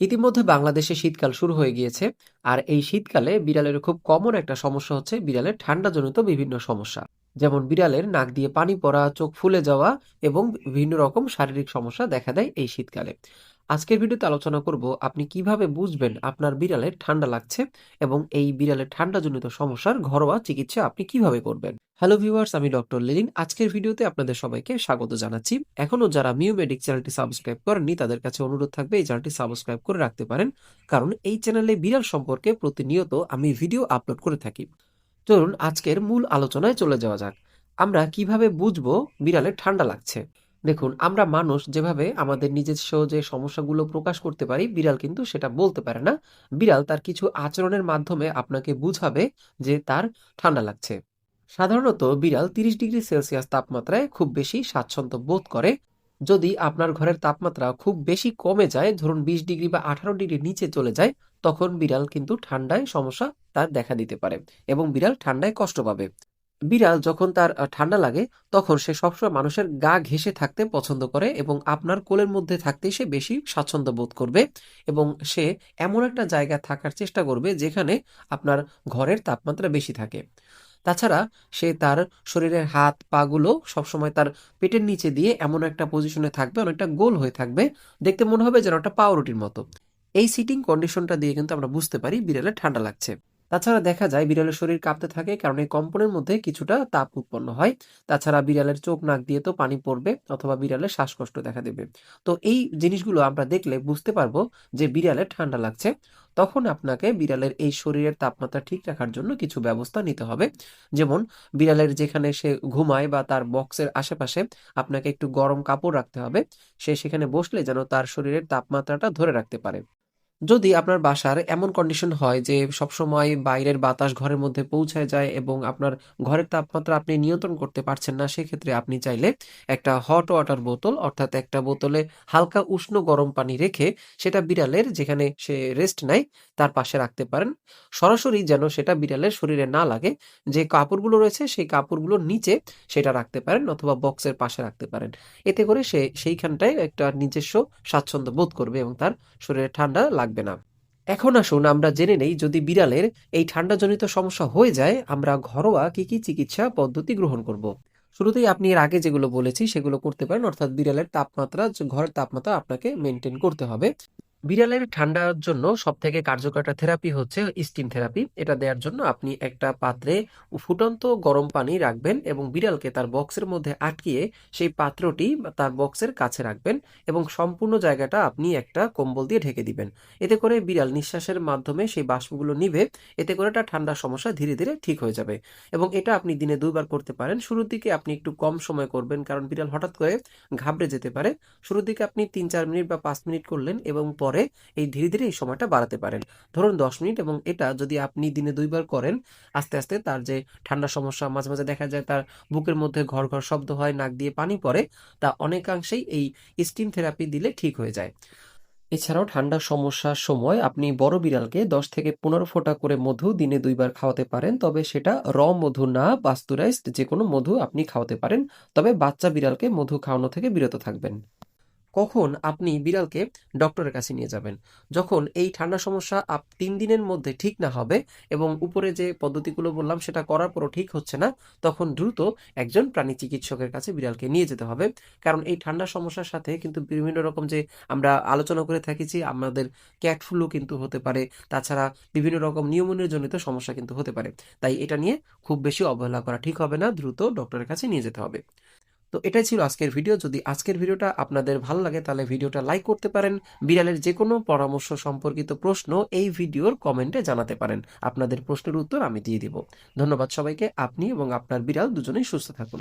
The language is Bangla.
ইতিমধ্যে বাংলাদেশে শীতকাল শুরু হয়ে গিয়েছে, আর এই শীতকালে বিড়ালের খুব কমন একটা সমস্যা হচ্ছে বিড়ালের ঠান্ডা জনিত বিভিন্ন সমস্যা। যেমন বিড়ালের নাক দিয়ে পানি পড়া, চোখ ফুলে যাওয়া এবং বিভিন্ন রকম শারীরিক সমস্যা দেখা দেয় এই শীতকালে। আজকের ভিডিওতে আলোচনা করব আপনি কীভাবে বুঝবেন আপনার বিড়ালের ঠান্ডা লাগছে এবং এই বিড়ালের ঠান্ডাজনিত সমস্যার ঘরোয়া চিকিৎসা আপনি কীভাবে করবেন। হ্যালো ভিউয়ার্স আমি ডক্টর লিলিন আজকের ভিডিওতে আপনাদের সবাইকে স্বাগত জানাচ্ছি। এখনও যারা মিউ মেডিক চ্যানেলটি সাবস্ক্রাইব করেননি, তাদের কাছে অনুরোধ থাকবে এই চ্যানেলটি সাবস্ক্রাইব করে রাখতে পারেন। কারণ এই চ্যানেলে বিড়াল সম্পর্কে প্রতিনিয়ত আমি ভিডিও আপলোড করে থাকি। চলুন আজকের মূল আলোচনায় চলে যাওয়া যাক। আমরা কীভাবে বুঝব বিড়ালের ঠান্ডা লাগছে? দেখুন, আমরা মানুষ যেভাবে আমাদের নিজস্ব যে সমস্যাগুলো প্রকাশ করতে পারি, বিড়াল কিন্তু সেটা বলতে পারে না। বিড়াল তার কিছু আচরণের মাধ্যমে আপনাকে বুঝাবে যে তার ঠান্ডা লাগছে। সাধারণত বিড়াল তিরিশ ডিগ্রি সেলসিয়াস তাপমাত্রায় খুব বেশি স্বাচ্ছন্দ্য বোধ করে। যদি আপনার ঘরের তাপমাত্রা খুব বেশি কমে যায়, ধরুন বিশ ডিগ্রি বা আঠারো ডিগ্রি নিচে চলে যায়, তখন বিড়াল কিন্তু ঠান্ডায় সমস্যা তার দেখা দিতে পারে এবং বিড়াল ঠান্ডায় কষ্ট পাবে। বিড়াল যখন তার ঠান্ডা লাগে, তখন সে সবসময় মানুষের গা ঘেঁষে থাকতে পছন্দ করে এবং আপনার কোলের মধ্যে থাকতেই সে বেশি স্বাচ্ছন্দ্য বোধ করবে এবং সে এমন একটা জায়গায় থাকার চেষ্টা করবে যেখানে আপনার ঘরের তাপমাত্রা বেশি থাকে। তাছাড়া সে তার শরীরের হাত, পাগুলো সবসময় তার পেটের নিচে দিয়ে এমন একটা পজিশনে থাকবে, অনেকটা গোল হয়ে থাকবে। দেখতে মনে হবে যেন একটা পাউরুটির মতো। এই সিটিং কন্ডিশনটা দিয়ে কিন্তু আমরা বুঝতে পারি বিড়ালের ঠান্ডা লাগছে। তাছাড়া দেখা যায় বিড়ালের শরীর কাঁপতে থাকে কারণ এই কম্পনের মধ্যে কিছুটা তাপ উৎপন্ন হয়। তাছাড়া বিড়ালের চোখ নাক দিয়ে তো পানি পড়বে অথবা বিড়ালের শ্বাসকষ্ট দেখা দেবে। তো এই জিনিসগুলো আমরা দেখলে বুঝতে পারব যে বিড়ালের ঠান্ডা লাগছে। তখন আপনাকে বিড়ালের এই শরীরের তাপমাত্রা ঠিক রাখার জন্য কিছু ব্যবস্থা নিতে হবে। যেমন বিড়ালের যেখানে সে ঘুমায় বা তার বক্সের আশেপাশে আপনাকে একটু গরম কাপড় রাখতে হবে। সে সেখানে বসলে যেন তার শরীরের তাপমাত্রাটা ধরে রাখতে পারে। যদি আপনার বাসার এমন কন্ডিশন হয় যে সবসময় বাইরের বাতাস ঘরের মধ্যে পৌঁছায় যায় এবং আপনার ঘরের তাপমাত্রা আপনি নিয়ন্ত্রণ করতে পারছেন না, সেক্ষেত্রে আপনি চাইলে একটা হট ওয়াটার বোতল অর্থাৎ একটা বোতলে হালকা উষ্ণ গরম পানি রেখে সেটা বিড়ালের যেখানে সে রেস্ট নেয় তার পাশে রাখতে পারেন। সরাসরি যেন সেটা বিড়ালের শরীরে না লাগে, যে কাপড়গুলো রয়েছে সেই কাপড়গুলোর নিচে সেটা রাখতে পারেন অথবা বক্সের পাশে রাখতে পারেন। এতে করে সে সেইখানটায় একটা নিজস্ব স্বাচ্ছন্দ্য বোধ করবে এবং তার শরীরে ঠান্ডা লাগবে। না। এখন আসুন আমরা জেনে নেই যদি বিড়ালের এই ঠান্ডাজনিত সমস্যা হয়ে যায়, আমরা ঘরোয়া কি কি চিকিৎসা পদ্ধতি গ্রহণ করব? শুরুতেই আপনি এর আগে যেগুলো বলেছি সেগুলো করতে পারেন, অর্থাৎ বিড়ালের তাপমাত্রা, ঘরের তাপমাত্রা আপনাকে মেনটেন করতে হবে। বিড়ালের ঠান্ডার জন্য সব থেকে কার্যকর একটা থেরাপি হচ্ছে স্টিম থেরাপি এটা দেওয়ার জন্য আপনি একটা পাত্রে ফুটন্ত গরম পানি রাখবেন এবং বিড়ালকে তার বক্সের মধ্যে আটকিয়ে সেই পাত্রটি তার বক্সের কাছে রাখবেন এবং সম্পূর্ণ জায়গাটা আপনি একটা কম্বল দিয়ে ঢেকে দিবেন। এতে করে বিড়াল নিঃশ্বাসের মাধ্যমে সেই বাষ্পগুলো নিবে, এতে করে একটা ঠান্ডার সমস্যা ধীরে ধীরে ঠিক হয়ে যাবে। এবং এটা আপনি দিনে দুইবার করতে পারেন। শুরুর দিকে আপনি একটু কম সময় করবেন, কারণ বিড়াল হঠাৎ করে ঘাবড়ে যেতে পারে। শুরুর দিকে আপনি তিন চার মিনিট বা পাঁচ মিনিট করলেন এবং পরে এই ধীরে ধীরে এই সময়টা বাড়াতে পারেন। ধরুন দশ মিনিট এবং এটা যদি আপনি দিনে দুইবার করেন, আস্তে আস্তে তার যে ঠান্ডা সমস্যা মাঝে মাঝে দেখা যায় তার বুকের মধ্যে ঘর ঘর শব্দ হয়, নাক দিয়ে পানি পড়ে, তা অনেকাংশেই এই স্টিম থেরাপি দিলে ঠিক হয়ে যায়। এছাড়াও ঠান্ডার সমস্যার সময় আপনি বড় বিড়ালকে দশ থেকে পনেরো ফোঁটা করে মধু দিনে দুইবার খাওয়াতে পারেন, তবে সেটা র মধু না, পাস্তুরাইজড যে কোনো মধু আপনি খাওয়াতে পারেন, তবে বাচ্চা বিড়ালকে মধু খাওয়ানো থেকে বিরত থাকবেন। কখন আপনি বিড়ালকে ডক্টরের কাছে নিয়ে যাবেন? যখন এই ঠান্ডা সমস্যা আপ, তিন দিনের মধ্যে ঠিক না হবে এবং উপরে যে পদ্ধতিগুলো বললাম সেটা করার পরও ঠিক হচ্ছে না, তখন দ্রুত একজন প্রাণী চিকিৎসকের কাছে বিড়ালকে নিয়ে যেতে হবে। কারণ এই ঠান্ডা সমস্যার সাথে কিন্তু বিভিন্ন রকম যে আমরা আলোচনা করে থাকি যে আমাদের ক্যাট ফ্লু কিন্তু হতে পারে। তাছাড়া বিভিন্ন রকম নিউমোনিয়ার জনিত সমস্যা কিন্তু হতে পারে। তাই এটা নিয়ে খুব বেশি অবহেলা করা ঠিক হবে না, দ্রুত ডক্টরের কাছে নিয়ে যেতে হবে। তো এটাই ছিল আজকের ভিডিও। যদি আজকের ভিডিওটা আপনাদের ভালো লাগে, তাহলে ভিডিওটা লাইক করতে পারেন। বিড়ালের যে কোনো পরামর্শ সম্পর্কিত প্রশ্ন এই ভিডিওর কমেন্টে জানাতে পারেন। আপনাদের প্রশ্নের উত্তর আমি দিয়ে দিব। ধন্যবাদ সবাইকে, আপনি এবং আপনার বিড়াল দুজনেই সুস্থ থাকুন।